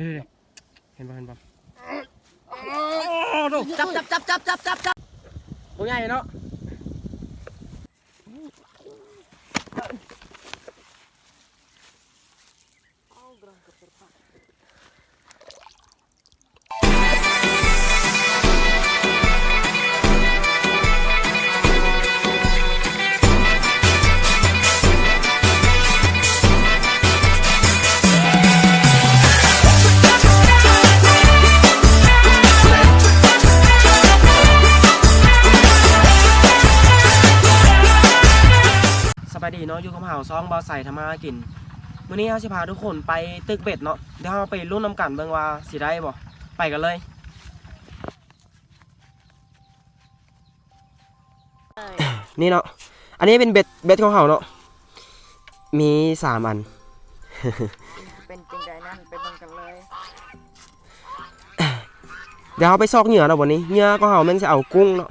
เฮ้ยเห็นป่ะเห็นป่ะโอ้ดูจับจับจับจับจับจับจับตัวใหญ่เนาะ เนาะอยู่กับเฮาซองบอใส่ทำมาหากินมื้อนี้เฮาสิพาทุกคนไปตึกเป็ดเนาะเดี๋ยวเฮาไปรุ่นน้ำกันเบิ่งว่าสิได้บ่ไปกันเลยนี่เนาะอันนี้เป็นเบ็ดเบ็ดของเฮาเนาะมีสามอัน เป็นจริงใจนั่นไปเบิ่งกันเลย เดี๋ยวเราไปซอกเหยื่อเนาะวันนี้เหยื่อก็เฮาแม่นจะเอากุ้งเนาะ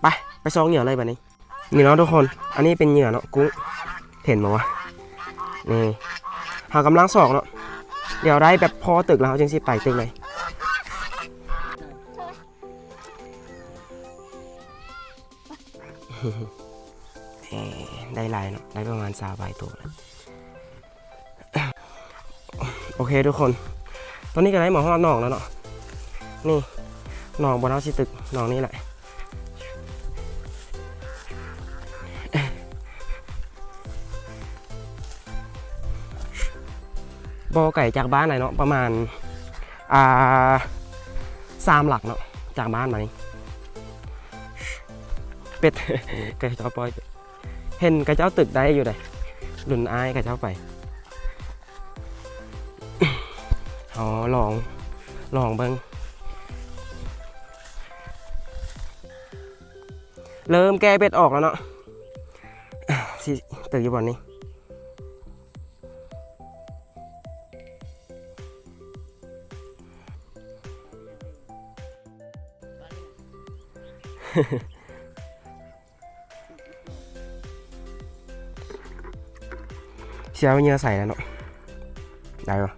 ไป ไปซอกเหยื่อเลยบัดนี้ นี่เนาะทุกคน อันนี้เป็นเหยื่อเนาะกุ้งเห็นบ่วะนี่หากำลังสอกเนาะเดี๋ยวได้แบบพอตึกแล้วจึงสิไปตึกเลยเอ่ได้ลายเนาะได้ประมาณสาใบตัวแล้วโอเคทุกคน ตอนนี้ก็ได้หมอห้องนองแล้วเนาะนี่หนองบนเท้าสิตึกหนองนี่แหละ บอไก่จากบ้านไหนเนาะประมาณอ่าสามหลักเนาะจากบ้านมานี่เป็ดไก่เจ้าปอยเห็นไก่เจ้าตึกได้อยู่เลยหลุนอายไก่เจ้าไปอ๋อลองลองเบิ้งเริ่มแก้เป็ดออกแล้วเนาะตึกอยู่บอนนี้ เสียวเนื้อใส่แล้วเนาะได้ปะ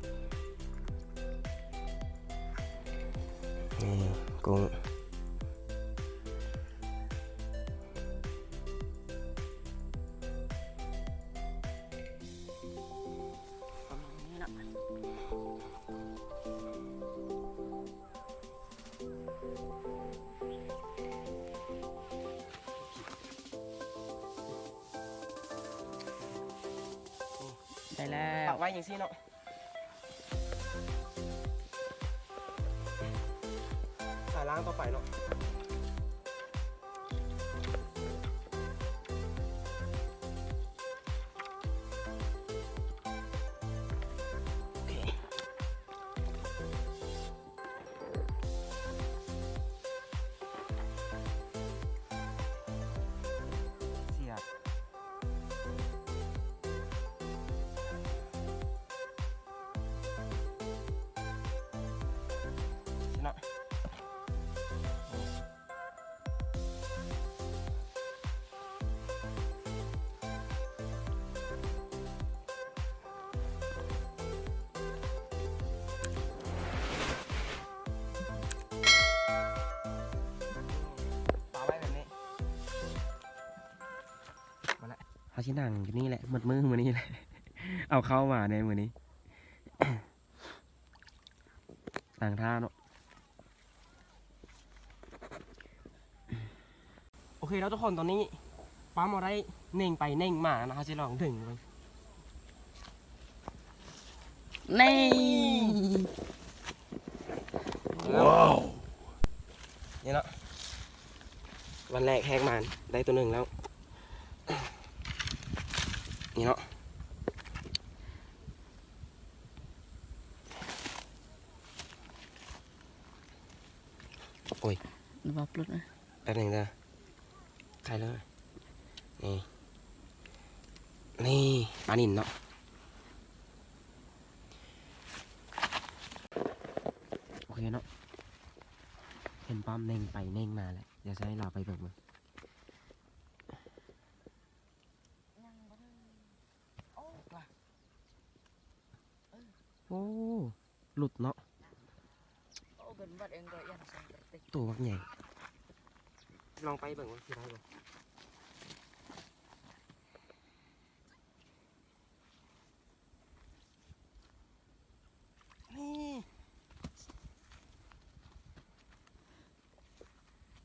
ได้แล้ปัว กไว้อย่างซี่เนาะสายล้างต่อไปเนาะ เขาชินั่งอยู่นี่แหละหมดมือมือนี้แหละ เอาเข้ามาในมือนี้ต่างท่าเนาะโอเคแล้วทุกคนตอนนี้ปั๊มเอาได้เน่งไปเน่งมานะครับจะลองดึงไปนี่ว้าวนี่เนาะวันแรกแหกมันได้ตัวหนึ่งแล้ว นี่เนาะบอปลุดนะแป๊บหนึงเด้อใครเลย นี่ นี่ปลานินเนาะโอเคเนาะเห็นปั๊มเน่งไปเน่งมาแล้วเดี๋ยวจะให้เราไปเบิกมัน โอ้หลุดเนาะ โอ้เป็นวัดเองก็ยังสังเก ตติตัวบักใหญ่ลองไปเบิ่งว่าสิได้บ่นี่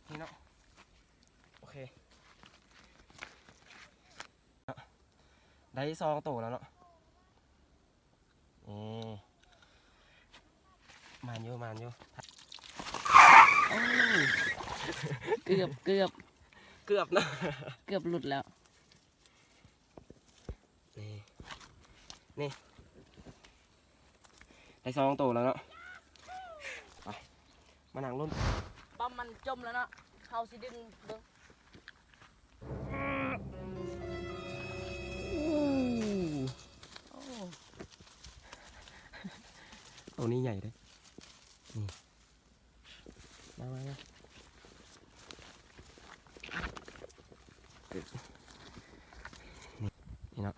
นี่เนาะโอเคเนาะได้ซองโตแล้วเนาะนี่มานอยู่มานอยู่ เกือบเกือบเกือบนะเกือบหลุดแล้ว นี่ นี่ได้ซองโตแล้วเนาะไปมานั่งรุ่นปั๊มมันจมแล้วเนาะเขาสิดึงเบิ่งโอ้ตัวนี้ใหญ่เลยนี่ มามามานี่นี่เนาะ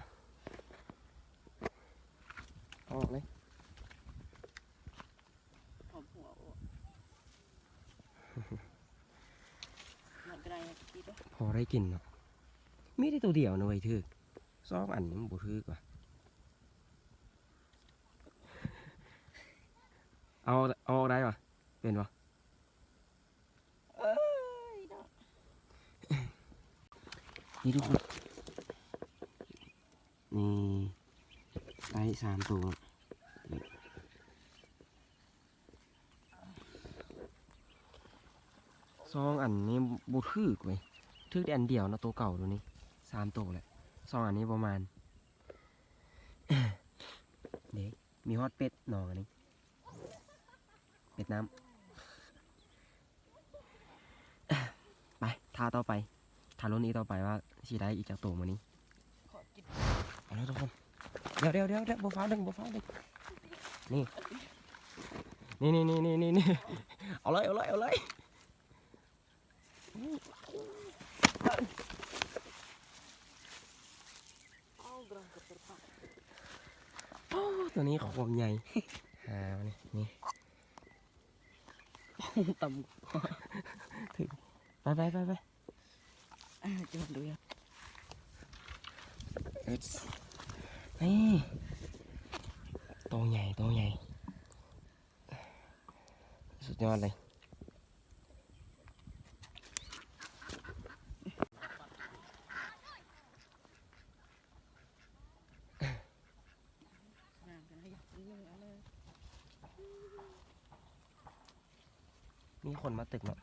เอาออกเลยหอมหัวโอ้มันก็ได้นะคิดว่าพอได้กินเนาะมีได้ตัวเดียวนะไว้ยถือสองอันนี้มันบ่ถือกว่าเอาเอาออกได้ปะเป็นปะเอ้ยเนาะนี่ทุกคนนี่ได้สามตัว สองอันนี้บูทึกเว้ยทึกได้อันเดียวนะตัวเก่าตัวนี้สามตัวแหละสองอันนี้ประมาณเด็กมีฮอตเป็ดหนองอันนี้ เป็ดน้ำไปทาต่อไปทารุ่นนี้ต่อไปว่าสีได้อีกจากตัวมานี้เอาแล้วทุกคนเดี๋ยวเดี๋ยวเดี๋ยวเดี๋ยวบัวฟ้าดึงบัวฟ้าดึงนี่นี่นี่นี่นี่นี่เอาเลยเอาเลยเอาเลย ตัวนี้ของใหญ่อ่านี่นี่ต่ไปไปไปไปำจะมาดูยัง It's นี่ตัวใหญ่ตัวใหญ่สุดยอดเลย งานกันให้ยักษ์นี่เอาเลย มีคนมาตึกเนาะ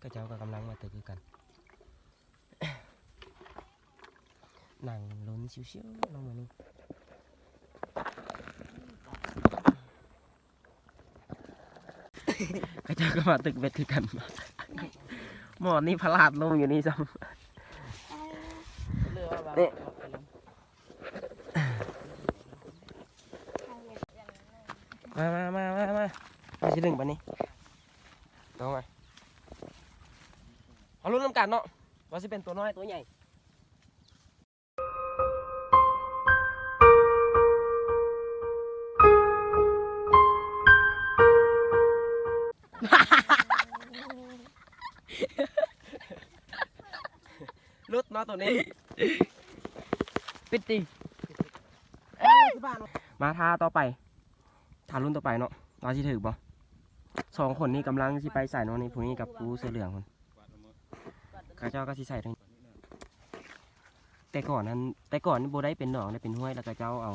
ก็เจ้าก็กำลังมาตึกคือกัน หนังลุ้น ชิวๆลงมานี่ก็เจ้าก็มาตึกเบ็ดคือกันหมอนี่พลาดลงอยู่นี่ซ้เรือว่าแบบเนี่ยไปลงำมามามามามามาชิลึงปะนี่ลงมาเอาลุ้นน้ำกันเนาะว่าสิเป็นตัวน้อยตัวใหญ่าะตัวนี้ปิดติมาท่าต่อไปท่ารุ่นต่อไปเนาะเราสิถือบ่สองคนนี้กำลังสิไปใส่เนาะนี่ผู้นี้กับผู้เสื้อเหลืองคนข้าเจ้าก็สิใส่ด้วยแต่ก่อนนั้น แต่ก่อนนี่โบได้เป็นหนองได้เป็นห้วยแล้วก็เจ้าเอา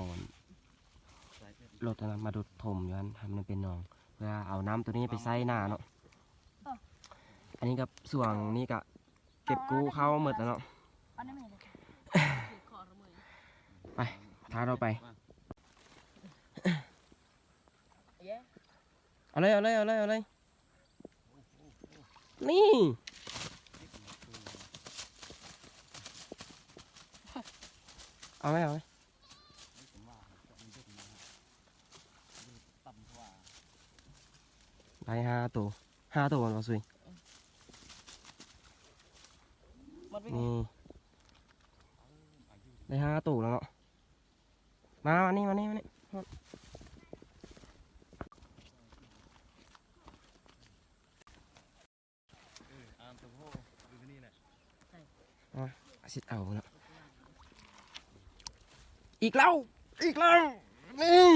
รถอันนั้นมาดูดถมอยู่อันทำมันเป็นหนอง เพื่อเอาน้ำตัวนี้ไปใส่หน้าเนาะอันนี้กับส่วงนี่ก็เก็บกู้เข้าหมดแล้วเนาะ อันนี้ไม่เลยถือคอละมื อท้าเราไปเอาเลยเอาเลยเอาเลยเอาเลยนี่เอาไหมเอาไหมได้ห้าตัวห้าตัวมันมาสุยนี่ได้ห้าตัวแล้วเนาะ มามานี่มานี่มานี่อานตัวโหดูที่นี่แหละอาสิเอาเนาะอีกแล้ว อีกแล้วนี่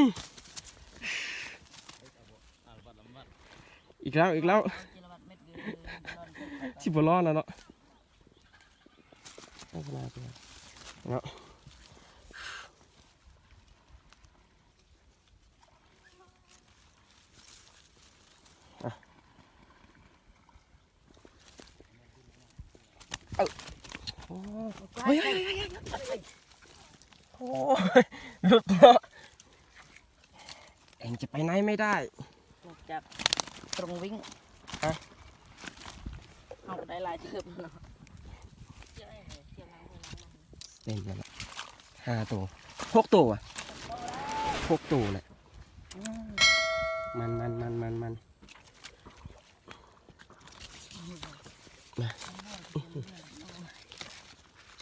อีกแล้ว อีกแล้วจิรวัตรเม็ดเดือนร้อนเกินชิบรอดแล้วเนาะเนไรไม่เนาะ เอาโอ้เฮ้ยเฮ้ยเฮ้ยเฮ้ยโอ้ยหลุดเนาะเองจะไปไหนไม่ได้ถูกจับตรงวิ่งฮะเอาได้หลายเทิบเนาะเจ้าไอ้เจ้าล้างมือล้างมันเต็มแล้วล่ะห้าตัวหกตัวอะหกตัวแหละมันมันมันมันมัน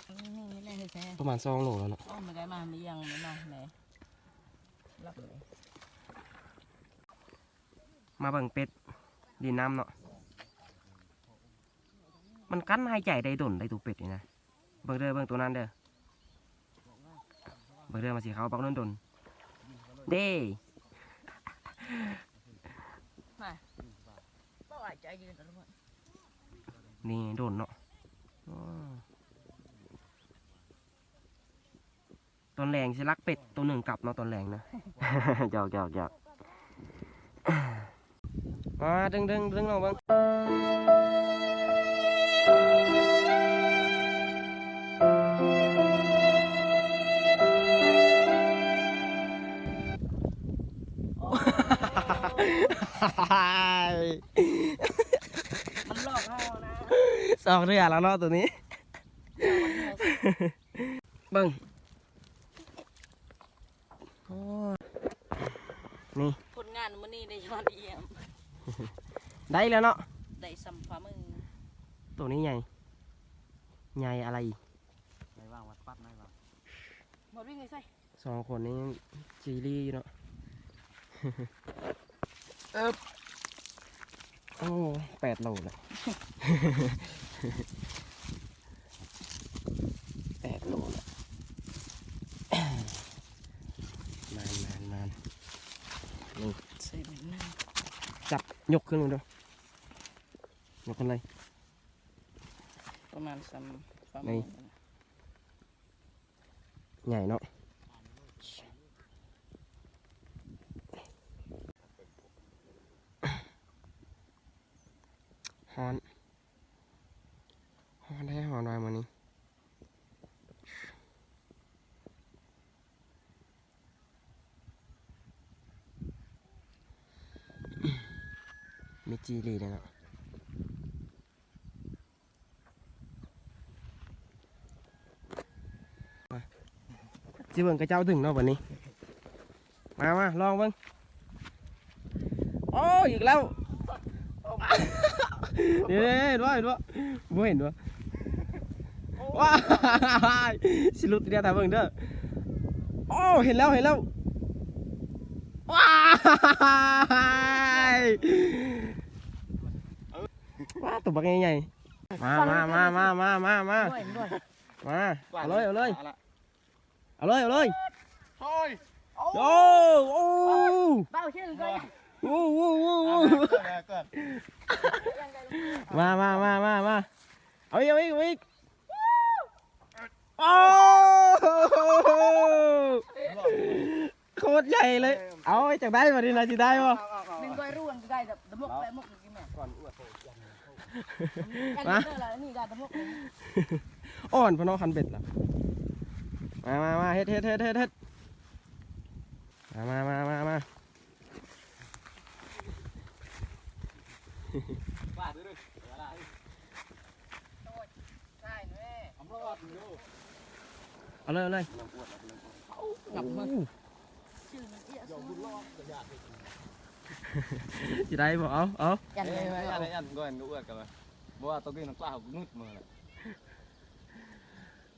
นี่ไม่ได้แท้ ประมาณสองโลแล้วเนาะอ้อมไม่ได้มาไม่ยังไม่มาไหนรับเลยมาเบิ่งเป็ดดินน้ำเนาะ มันกั้นหายใจได้ดนได้ตัวเป็ดนี่นะ เบิ่งเด้อเบิ่งตัวนั้นเด้อ เบิ่งเด้อมาสิเขาปักนั่นดนเด้ก็อาจจะยืนตลอดนี่โดนเนาะอ๋อ ตอนแรงสิลักเป็ดตัวหนึ่งกลับเนาะตอนแรงนะหยอกหยอกหยอกมาดึงดึงดึงเอาเบิ่งมันหลอกเรานะสองเรือแล้วเนาะตัวนี้เบิ่งโอ้นี่ ผลงานมันนี่ได้ยอดเยี่ยม ได้แล้วเนาะได้สัมภามือตัวนี้ใหญ่ใหญ่อะไรอีกไม่ว่างวัดปัดไม่ว่างหมดวิ่งไงใส่สองคนนี้จีรี่อยู่เนาะเอ๊บโอ้แปดโลเลยแปดโลเลยนานนานนานนี่ใส่เหมือนนั่งจับยกขึ้นมาดู ยกขึ้นเลยประมาณสัมภานี่มือใหญ่เนาะฮอนฮอนได้ฮอนไว้มานี้มีจีรีเลยเนาะ จีเบิ่งกระเจ้าถึงเนาะวันนี้ มามาลองเบิ่งโอ้ยอีกแล้วเดี๋ยวเห็นว่าเห็นว่าบ่เห็นว่าว้ายสิลุดเดียวแต่เบิ่งเด้อโอ้เห็นแล้วเห็นแล้วว้ายว้าตัวบักใหญ่ๆมามามามามามามามาเอาเลยเอาเลย เอาเลยเอาเลยโอ้ยโอ้โอ้เบ้าเช่นกันโอ้โอ้โอ้โอ้เกิดเกิดมามามามามาเอาอีกเอาอีกเอาอีกโอ้โคตรใหญ่เลย เอาไอ้จากได้มาดินะจะได้ป่ะดึงก้อยร่วนก็ได้แบบตะมกไปมกกินแม่ก่อนอวดโตแอนเดอร์อะไรนี่ได้ตะมกอ่อนพะเน้องคันเบ็ดล่ะ มามามาเฮ็ดเฮ็ดเฮ็ดเฮ็ดเฮ็ดมามามามามาบ้าด้วยด้วยอะไรใช่แม่ทำรอดดูเอาเลยเอาเลยกลับมาโอ้ชื่อมันเอี้ยสูงจะได้บ่เอาเอายันเอ้เลยยยันยันก่อนอวดกันเลยบอกว่าตัวนี้น้ำปลาเขานุดมือเลย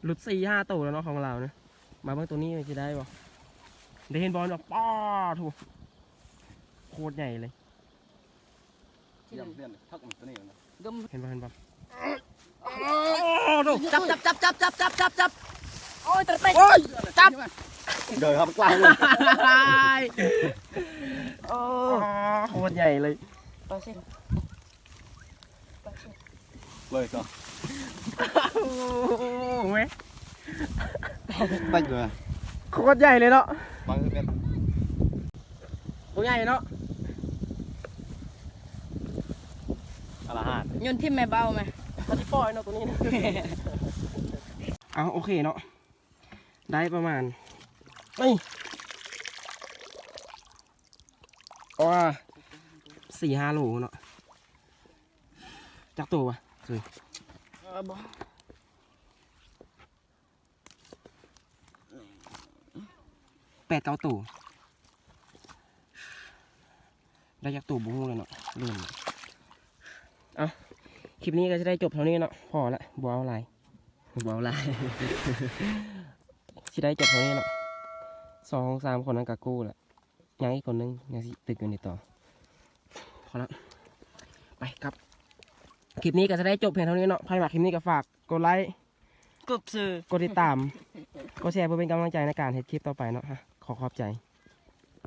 หลุดสี่ห้าตัวแล้วเนาะของเราเนี่ย มาเบิ่งตัวนี้จะได้บ่ได้เห็นบอลแบบป้าถูกโคตรใหญ่เลยเยี่ยมเลี่ยนทักมันตัวนี้นะกึมเห็นบอลเห็นบอลจับจับจับจับจับจับจับจับโอ้ยตะเตะจับเดินครับกล้าเลยโอ้โคตรใหญ่เลยไปสิไปสิเลยก็โอ้ โหตั้งเลยโคตรใหญ่เลยเนาะบางทีเป็นตัวใหญ่เนาะอาหารยนที่แม่เบาไหมมันที่ปล่อยเนาะตัวนี้นะเอาโอเคเนาะได้ประมาณนี่ว้าสี่ห้าโลเนาะจักตัวปะคือ เออบ่ แปดเก้าตัวได้จักตัวบุ้งเลยเนาะเริ่มเลยเอาคลิปนี้ก็จะได้จบเท่านี้เนาะพอละบัวเอาไรบัวเอาไรสิได้จบเท่านี้เนาะสองสามคนนั้นกากู้แหละยังอีกคนนึงยังสิตึกอยู่ในต่อพอละไปครับคลิปนี้ก็จะได้จบเพียงเท่านี้เนาะใครมาคลิปนี้ก็ฝากกดไลค์กบซื้อกดติดตามกดแชร์เพื่อเป็นกำลังใจในการเฮ็ดคลิปต่อไปเนาะฮะ ขอขอบใจ